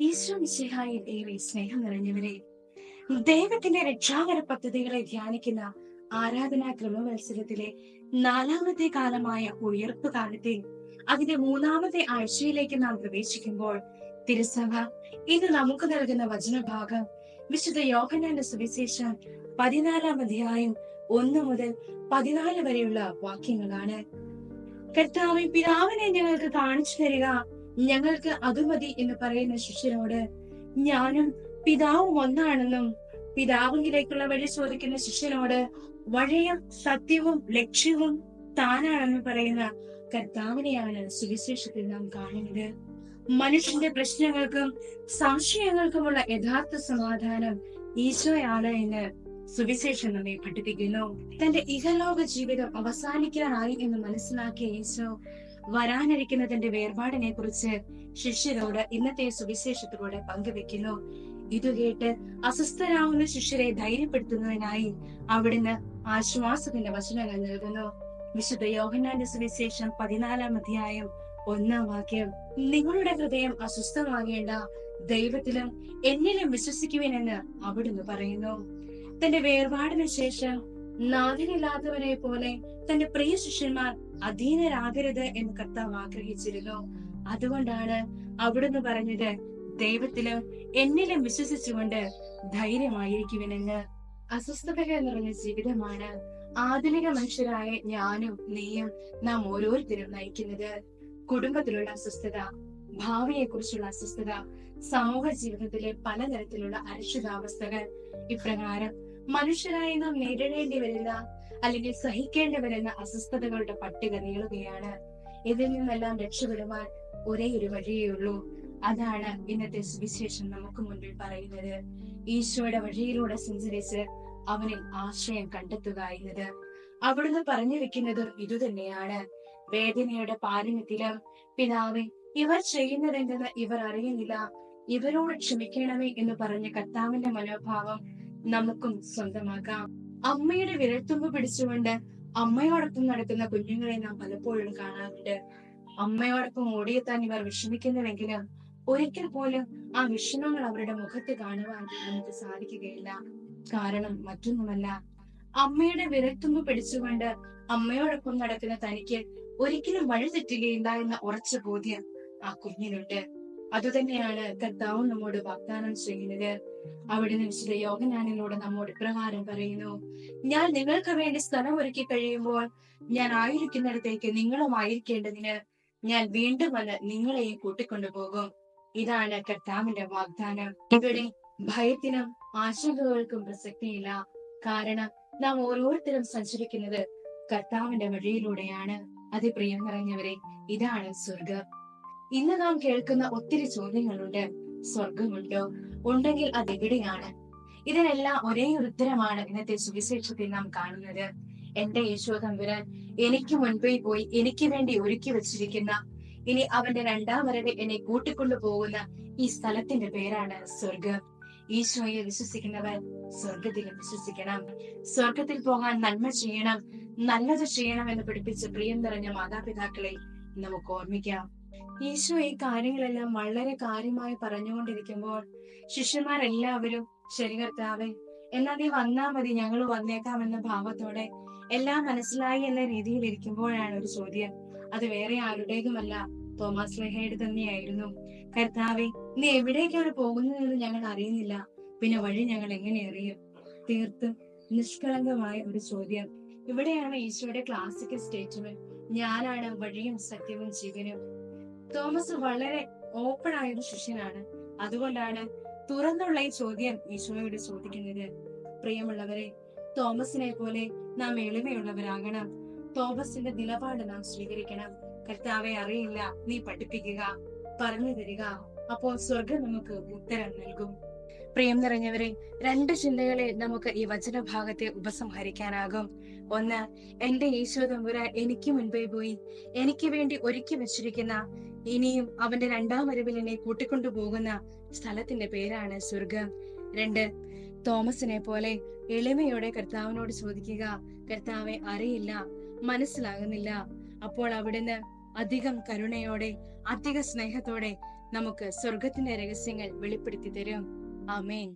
ഈശോ ഏറെ സ്നേഹം നിറഞ്ഞവരെ ദൈവത്തിന്റെ രക്ഷാകര പദ്ധതികളെ ധ്യാനിക്കുന്ന ആരാധനാ ക്രമവത്സരത്തിലെ നാലാമത്തെ കാലമായ ഉയർപ്പ് കാലത്തെ അതിന്റെ മൂന്നാമത്തെ ആഴ്ചയിലേക്ക് നാം പ്രവേശിക്കുമ്പോൾ തിരുസഭ ഇന്ന് നമുക്ക് നൽകുന്ന വചനഭാഗം വിശുദ്ധ യോഹനാന്റെ സുവിശേഷം പതിനാലാം അധ്യായം ഒന്ന് മുതൽ പതിനാല് വരെയുള്ള വാക്യങ്ങളാണ്. കർത്താവ് പിതാവിനെ ഞങ്ങൾക്ക് കാണിച്ചു തരിക. ഞങ്ങൾക്ക് അത് മതി എന്ന് പറയുന്ന ശിഷ്യനോട് ഞാനും പിതാവും ഒന്നാണെന്നും പിതാവിലേക്കുള്ള വഴി ചോദിക്കുന്ന ശിഷ്യനോട് വഴിയും സത്യവും ലക്ഷ്യവും താനാണെന്ന് പറയുന്ന കർത്താവിനെയാണ് സുവിശേഷത്തിൽ നാം കാണുന്നത്. മനുഷ്യന്റെ പ്രശ്നങ്ങൾക്കും സംശയങ്ങൾക്കുമുള്ള യഥാർത്ഥ സമാധാനം ഈശോയാണ് എന്ന് സുവിശേഷം നമ്മെ പഠിപ്പിക്കുന്നു. തന്റെ ഇഹലോക ജീവിതം അവസാനിക്കാനായി എന്ന് മനസ്സിലാക്കിയ ഈശോ വരാനിരിക്കുന്ന തന്റെ വേർപാടിനെ കുറിച്ച് ശിഷ്യരോട് ഇന്നത്തെ സുവിശേഷത്തിലൂടെ പങ്കുവെക്കുന്നു. ഇത് കേട്ട് അസ്വസ്ഥരാകുന്ന ശിഷ്യരെ ധൈര്യപ്പെടുത്തുന്നതിനായി അവിടുന്ന് ആശ്വാസത്തിന്റെ വചനങ്ങൾ നൽകുന്നു. വിശുദ്ധ യോഹന്നാന്റെ സുവിശേഷം പതിനാലാം അധ്യായം ഒന്നാം വാക്യം. നിങ്ങളുടെ ഹൃദയം അസ്വസ്ഥമാകേണ്ട ദൈവത്തിലും എന്നിലും വിശ്വസിക്കുവിനെന്ന് അവിടുന്ന് പറയുന്നു. തന്റെ വേർപാടിന് ശേഷം നാഥനില്ലാത്തവരെ പോലെ തന്റെ പ്രിയ ശിഷ്യന്മാർ അധീനരാകരുത് എന്ന് കർത്താവ് ആഗ്രഹിച്ചിരുന്നു. അതുകൊണ്ടാണ് അവിടുന്ന് പറഞ്ഞത് ദൈവത്തിലും എന്നിലും വിശ്വസിച്ചുകൊണ്ട് ധൈര്യമായിരിക്കുവിനെന്ന്. അസ്വസ്ഥതകൾ നിറഞ്ഞ ജീവിതമാണ് ആധുനിക മനുഷ്യരായ ഞാനും നീയും നാം ഓരോരുത്തരും നയിക്കുന്നത്. കുടുംബത്തിലുള്ള അസ്വസ്ഥത ഭാവിയെ കുറിച്ചുള്ള അസ്വസ്ഥത സമൂഹ ജീവിതത്തിലെ പലതരത്തിലുള്ള അരക്ഷിതാവസ്ഥകൾ. ഇപ്രകാരം മനുഷ്യരായി നാം നേരിടേണ്ടി വരുന്ന അല്ലെങ്കിൽ സഹിക്കേണ്ടി വരുന്ന അസ്വസ്ഥതകളുടെ പട്ടിക നീളുകയാണ്. ഇതിൽ നിന്നെല്ലാം രക്ഷപ്പെടുവാൻ ഒരേ ഒരു വഴിയേ ഉള്ളൂ. അതാണ് ഇന്നത്തെ സുവിശേഷം നമുക്ക് മുന്നിൽ പറയുന്നത്. ഈശോയുടെ വഴിയിലൂടെ സഞ്ചരിച്ച് അവനിൽ ആശ്രയം കണ്ടെത്തുക എന്നത്. അവിടുന്ന് പറഞ്ഞു വെക്കുന്നതും ഇതുതന്നെയാണ് വേദനയുടെ പാരമ്യത്തിലും പിതാവെ ഇവർ ചെയ്യുന്നതെന്തെന്ന് ഇവർ അറിയുന്നില്ല. ഇവരോട് ക്ഷമിക്കണമേ എന്ന് പറഞ്ഞ കർത്താവിന്റെ മനോഭാവം നമുക്കും സ്വന്തമാക്കാം. അമ്മയുടെ വിരൽത്തുമ്പ് പിടിച്ചുകൊണ്ട് അമ്മയോടൊപ്പം നടക്കുന്ന കുഞ്ഞുങ്ങളെ നാം പലപ്പോഴും കാണാറുണ്ട്. അമ്മയോടൊപ്പം ഓടിയെത്താൻ ഇവർ വിഷമിക്കുന്നുവെങ്കിലും ഒരിക്കൽ പോലും ആ വിഷമങ്ങൾ അവരുടെ മുഖത്ത് കാണുവാൻ നമുക്ക് സാധിക്കുകയില്ല. കാരണം മറ്റൊന്നുമല്ല അമ്മയുടെ വിരൽത്തുമ്പ് പിടിച്ചുകൊണ്ട് അമ്മയോടൊപ്പം നടക്കുന്ന തനിക്ക് ഒരിക്കലും വഴി തെറ്റുകയില്ല എന്ന ഉറച്ച ബോധ്യം ആ കുഞ്ഞിനുണ്ട്. അതുതന്നെയാണ് കർത്താവ് നമ്മോട് വാഗ്ദാനം ചെയ്യുന്നത്. അവിടുന്ന് വിശുദ്ധ യോഗനാനിലൂടെ നമ്മോട് ഇപ്രകാരം പറയുന്നു ഞാൻ നിങ്ങൾക്ക് വേണ്ടി സ്ഥലം ഒരുക്കി കഴിയുമ്പോൾ ഞാൻ ആയിരിക്കുന്നിടത്തേക്ക് നിങ്ങളും ആയിരിക്കേണ്ടതിന് ഞാൻ വീണ്ടും വന്ന് നിങ്ങളെയും കൂട്ടിക്കൊണ്ടുപോകും ഇതാണ് കർത്താവിന്റെ വാഗ്ദാനം. ഇവിടെ ഭയത്തിനും ആശങ്കകൾക്കും പ്രസക്തിയില്ല. കാരണം നാം ഓരോരുത്തരും സഞ്ചരിക്കുന്നത് കർത്താവിന്റെ വഴിയിലൂടെയാണ്. അതിപ്രിയം നിറഞ്ഞവരെ ഇതാണ് സ്വർഗം ഇന്ന് നാം കേൾക്കുന്ന ഒത്തിരി ചോദ്യങ്ങളുണ്ട് സ്വർഗമുണ്ടോ ഉണ്ടെങ്കിൽ അതെവിടെയാണ് ഇതിനെല്ലാം ഒരേ ഉത്തരമാണ് ഇന്നത്തെ സുവിശേഷത്തിൽ നാം കാണുന്നത്. എന്റെ യേശോ തമ്പുരാൻ എനിക്ക് മുൻപേ പോയി എനിക്ക് വേണ്ടി ഒരുക്കി വെച്ചിരിക്കുന്ന ഇനി അവന്റെ രണ്ടാം വരവ് എന്നെ കൂട്ടിക്കൊണ്ടു പോകുന്ന ഈ സ്ഥലത്തിന്റെ പേരാണ് സ്വർഗം ഈശോയെ വിശ്വസിക്കുന്നവർ സ്വർഗത്തിലും വിശ്വസിക്കണം. സ്വർഗത്തിൽ പോകാൻ നന്മ ചെയ്യണം നല്ലത് ചെയ്യണം എന്ന് പഠിപ്പിച്ച പ്രിയം നിറഞ്ഞ മാതാപിതാക്കളെ നമുക്ക് ഓർമ്മിക്കാം. ഈശോ ഈ കാര്യങ്ങളെല്ലാം വളരെ കാര്യമായി പറഞ്ഞുകൊണ്ടിരിക്കുമ്പോൾ ശിഷ്യന്മാരെല്ലാവരും ശരി കർത്താവെ എന്നാ നീ വന്നാ മതി ഞങ്ങൾ വന്നേക്കാം എന്ന ഭാവത്തോടെ എല്ലാം മനസ്സിലായി എന്ന രീതിയിൽ ഇരിക്കുമ്പോഴാണ് ഒരു ചോദ്യം. അത് വേറെ ആരുടേതുമല്ല. തോമസ് ലെഹയുടെ തന്നെയായിരുന്നു. കർത്താവെ നീ എവിടേക്കാണ് പോകുന്നതെന്ന് ഞങ്ങൾ അറിയുന്നില്ല. പിന്നെ വഴി ഞങ്ങൾ എങ്ങനെ അറിയും? തീർത്തും നിഷ്കളങ്കമായ ഒരു ചോദ്യം. ഇവിടെയാണ് ഈശോയുടെ ക്ലാസിക്കൽ സ്റ്റേറ്റ്മെന്റ് ഞാനാണ് വഴിയും സത്യവും ജീവനും. തോമസ് വളരെ ഓപ്പൺ ആയ ഒരു ശിഷ്യനാണ്. അതുകൊണ്ടാണ് തുറന്നുള്ള ഈ ചോദ്യം ഈശോയോട് ചോദിക്കുന്നത്. പ്രിയമുള്ളവരെ തോമസിനെ പോലെ നാം എളിമയുള്ളവരാകണം. തോമസിന്റെ നിലപാട് നാം സ്വീകരിക്കണം. കർത്താവെ അറിയില്ല. നീ പഠിപ്പിക്കുക പറഞ്ഞു തരിക. അപ്പോൾ സ്വർഗം നമുക്ക് ഉത്തരം നൽകും. പ്രിയം നിറഞ്ഞവരെ രണ്ട് ചിന്തകളെ നമുക്ക് ഈ വചനഭാഗത്തെ ഉപസംഹരിക്കാനാകും. ഒന്ന് എന്റെ ഈശോ തമ്പുര എനിക്ക് മുൻപേ പോയി. എനിക്ക് വേണ്ടി ഒരുക്കി വെച്ചിരിക്കുന്ന ഇനിയും അവന്റെ രണ്ടാം വരവിൽ എന്നെ കൂട്ടിക്കൊണ്ടു പോകുന്ന സ്ഥലത്തിന്റെ പേരാണ് സ്വർഗം. രണ്ട് തോമസിനെ പോലെ എളിമയോടെ കർത്താവിനോട് ചോദിക്കുക കർത്താവെ അറിയില്ല മനസ്സിലാകുന്നില്ല. അപ്പോൾ അവിടുന്ന് അധികം കരുണയോടെ അധിക സ്നേഹത്തോടെ നമുക്ക് സ്വർഗത്തിന്റെ രഹസ്യങ്ങൾ വെളിപ്പെടുത്തി തരും. ആമേൻ.